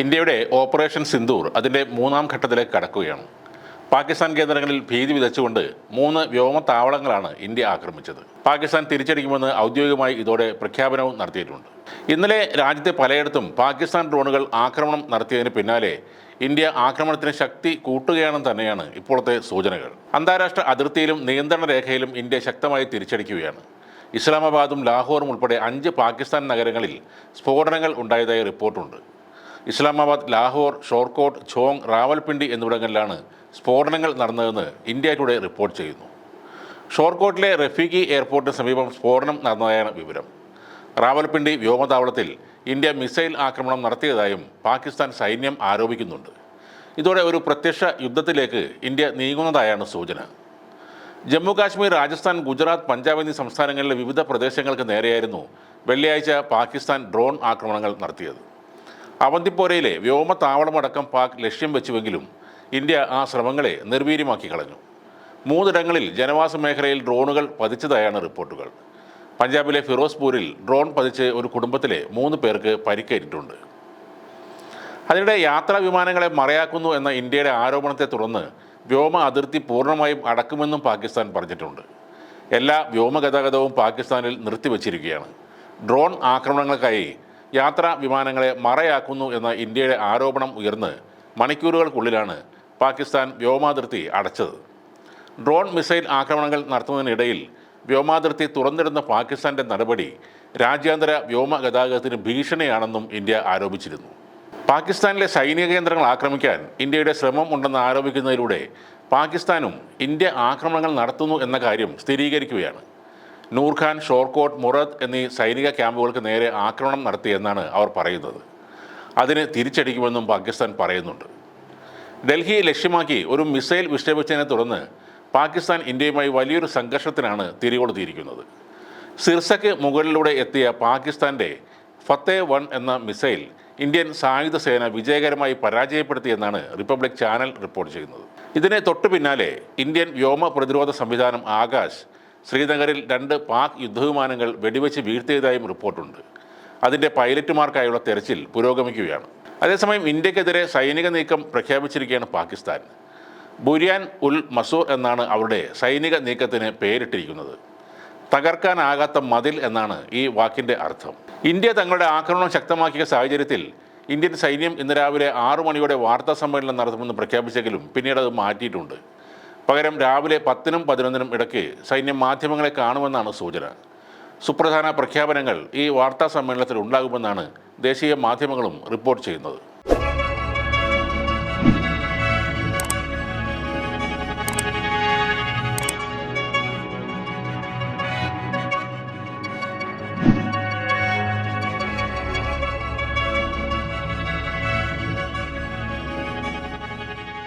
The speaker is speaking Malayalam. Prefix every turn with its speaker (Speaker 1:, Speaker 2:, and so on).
Speaker 1: ഇന്ത്യയുടെ ഓപ്പറേഷൻ സിന്ദൂർ അതിന്റെ മൂന്നാം ഘട്ടത്തിലേക്ക് കടക്കുകയാണ്. പാകിസ്ഥാൻ കേന്ദ്രങ്ങളിൽ ഭീതി വിതച്ചുകൊണ്ട് മൂന്ന് വ്യോമത്താവളങ്ങളാണ് ഇന്ത്യ ആക്രമിച്ചത്. പാകിസ്ഥാൻ തിരിച്ചടിക്കുമെന്ന് ഔദ്യോഗികമായി ഇതോടെ പ്രഖ്യാപനവും നടത്തിയിട്ടുണ്ട്. ഇന്നലെ രാജ്യത്തെ പലയിടത്തും പാകിസ്ഥാൻ ഡ്രോണുകൾ ആക്രമണം നടത്തിയതിന് പിന്നാലെ ഇന്ത്യ ആക്രമണത്തിന് ശക്തി കൂട്ടുകയാണെന്ന് തന്നെയാണ് ഇപ്പോഴത്തെ സൂചനകൾ. അന്താരാഷ്ട്ര അതിർത്തിയിലും നിയന്ത്രണ രേഖയിലും ഇന്ത്യ ശക്തമായി തിരിച്ചടിക്കുകയാണ്. ഇസ്ലാമാബാദും ലാഹോറും ഉൾപ്പെടെ അഞ്ച് പാകിസ്ഥാൻ നഗരങ്ങളിൽ സ്ഫോടനങ്ങൾ ഉണ്ടായതായി റിപ്പോർട്ടുണ്ട്. ഇസ്ലാമാബാദ് ലാഹോർ ഷോർക്കോട്ട് ഛോങ് റാവൽപിണ്ടി എന്നിവിടങ്ങളിലാണ് സ്ഫോടനങ്ങൾ നടന്നതെന്ന് ഇന്ത്യ ടുഡേ റിപ്പോർട്ട് ചെയ്യുന്നു. ഷോർക്കോട്ടിലെ റഫീഖി എയർപോർട്ടിന് സമീപം സ്ഫോടനം നടന്നതായാണ് വിവരം. റാവൽപിണ്ടി വ്യോമതാവളത്തിൽ ഇന്ത്യ മിസൈൽ ആക്രമണം നടത്തിയതായും പാകിസ്ഥാൻ സൈന്യം ആരോപിക്കുന്നുണ്ട്. ഇതോടെ ഒരു പ്രത്യക്ഷ യുദ്ധത്തിലേക്ക് ഇന്ത്യ നീങ്ങുന്നതായാണ് സൂചന. ജമ്മു കാശ്മീർ രാജസ്ഥാൻ ഗുജറാത്ത് പഞ്ചാബ് എന്നീ സംസ്ഥാനങ്ങളിലെ വിവിധ പ്രദേശങ്ങൾക്ക് നേരെയായിരുന്നു വെള്ളിയാഴ്ച പാകിസ്ഥാൻ ഡ്രോൺ ആക്രമണങ്ങൾ നടത്തിയത്. അവന്തിപ്പോരയിലെ വ്യോമത്താവളമടക്കം പാക് ലക്ഷ്യം വെച്ചുവെങ്കിലും ഇന്ത്യ ആ ശ്രമങ്ങളെ നിർവീര്യമാക്കി കളഞ്ഞു. മൂന്നിടങ്ങളിൽ ജനവാസ മേഖലയിൽ ഡ്രോണുകൾ പതിച്ചതായാണ് റിപ്പോർട്ടുകൾ. പഞ്ചാബിലെ ഫിറോസ്പൂരിൽ ഡ്രോൺ പതിച്ച് ഒരു കുടുംബത്തിലെ മൂന്ന് പേർക്ക് പരിക്കേറ്റിട്ടുണ്ട്. അതിനിടെ യാത്രാ വിമാനങ്ങളെ മറയാക്കുന്നു എന്ന ഇന്ത്യയുടെ ആരോപണത്തെ തുടർന്ന് വ്യോമ അതിർത്തി പൂർണമായും അടക്കുമെന്നും പാകിസ്ഥാൻ പറഞ്ഞിട്ടുണ്ട്. എല്ലാ വ്യോമഗതാഗതവും പാകിസ്ഥാനിൽ നിർത്തിവച്ചിരിക്കുകയാണ്. ഡ്രോൺ ആക്രമണങ്ങൾക്കായി യാത്രാ വിമാനങ്ങളെ മറയാക്കുന്നു എന്ന ഇന്ത്യയുടെ ആരോപണം ഉയർന്ന് മണിക്കൂറുകൾക്കുള്ളിലാണ് പാകിസ്ഥാൻ വ്യോമാതിർത്തി അടച്ചത്. ഡ്രോൺ മിസൈൽ ആക്രമണങ്ങൾ നടത്തുന്നതിനിടയിൽ വ്യോമാതിർത്തി തുറന്നിടുന്ന പാകിസ്ഥാന്റെ നടപടി രാജ്യാന്തര വ്യോമ ഗതാഗതത്തിന് ഭീഷണിയാണെന്നും ഇന്ത്യ ആരോപിച്ചിരുന്നു. പാകിസ്ഥാനിലെ സൈനിക കേന്ദ്രങ്ങൾ ആക്രമിക്കാൻ ഇന്ത്യയുടെ ശ്രമം ഉണ്ടെന്ന് ആരോപിക്കുന്നതിലൂടെ പാകിസ്ഥാനും ഇന്ത്യ ആക്രമണങ്ങൾ നടത്തുന്നു എന്ന കാര്യം സ്ഥിരീകരിക്കുകയാണ്. നൂർഖാൻ ഷോർകോട്ട് മുറത്ത് എന്നീ സൈനിക ക്യാമ്പുകൾക്ക് നേരെ ആക്രമണം നടത്തിയെന്നാണ് അവർ പറയുന്നത്. അതിന് തിരിച്ചടിക്കുമെന്നും പാകിസ്ഥാൻ പറയുന്നുണ്ട്. ഡൽഹി ലക്ഷ്യമാക്കി ഒരു മിസൈൽ വിക്ഷേപിച്ചതിനെ തുടർന്ന് പാകിസ്ഥാൻ ഇന്ത്യയുമായി വലിയൊരു സംഘർഷത്തിനാണ് തിരികൊളുത്തിയിരിക്കുന്നത്. സിർസയ്ക്ക് മുകളിലൂടെ എത്തിയ പാകിസ്ഥാന്റെ ഫത്തേ വൺ എന്ന മിസൈൽ ഇന്ത്യൻ സായുധ സേന വിജയകരമായി പരാജയപ്പെടുത്തിയെന്നാണ് റിപ്പബ്ലിക് ചാനൽ റിപ്പോർട്ട് ചെയ്യുന്നത്. ഇതിനെ തൊട്ടു പിന്നാലെ ഇന്ത്യൻ വ്യോമ പ്രതിരോധ സംവിധാനം ആകാശ് ശ്രീനഗറിൽ രണ്ട് പാക് യുദ്ധവിമാനങ്ങൾ വെടിവെച്ച് വീഴ്ത്തിയതായും റിപ്പോർട്ടുണ്ട്. അതിന്റെ പൈലറ്റുമാർക്കായുള്ള തെരച്ചിൽ പുരോഗമിക്കുകയാണ്. അതേസമയം ഇന്ത്യക്കെതിരെ സൈനിക നീക്കം പ്രഖ്യാപിച്ചിരിക്കുകയാണ് പാകിസ്ഥാൻ. ബുരിയാൻ ഉൽ മസൂർ എന്നാണ് അവരുടെ സൈനിക നീക്കത്തിന് പേരിട്ടിരിക്കുന്നത്. തകർക്കാനാകാത്ത മതിൽ എന്നാണ് ഈ വാക്കിന്റെ അർത്ഥം. ഇന്ത്യ തങ്ങളുടെ ആക്രമണം ശക്തമാക്കിയ സാഹചര്യത്തിൽ ഇന്ത്യൻ സൈന്യം ഇന്ന് രാവിലെ ആറു മണിയോടെ വാർത്താ സമ്മേളനം നടത്തുമെന്ന് പ്രഖ്യാപിച്ചെങ്കിലും പിന്നീട് അത് മാറ്റിയിട്ടുണ്ട്. പകരം രാവിലെ പത്തിനും പതിനൊന്നിനും ഇടയ്ക്ക് സൈന്യം മാധ്യമങ്ങളെ കാണുമെന്നാണ് സൂചന. സുപ്രധാന പ്രഖ്യാപനങ്ങൾ ഈ വാർത്താ സമ്മേളനത്തിൽ ഉണ്ടാകുമെന്നാണ് ദേശീയ മാധ്യമങ്ങളും റിപ്പോർട്ട് ചെയ്യുന്നത്.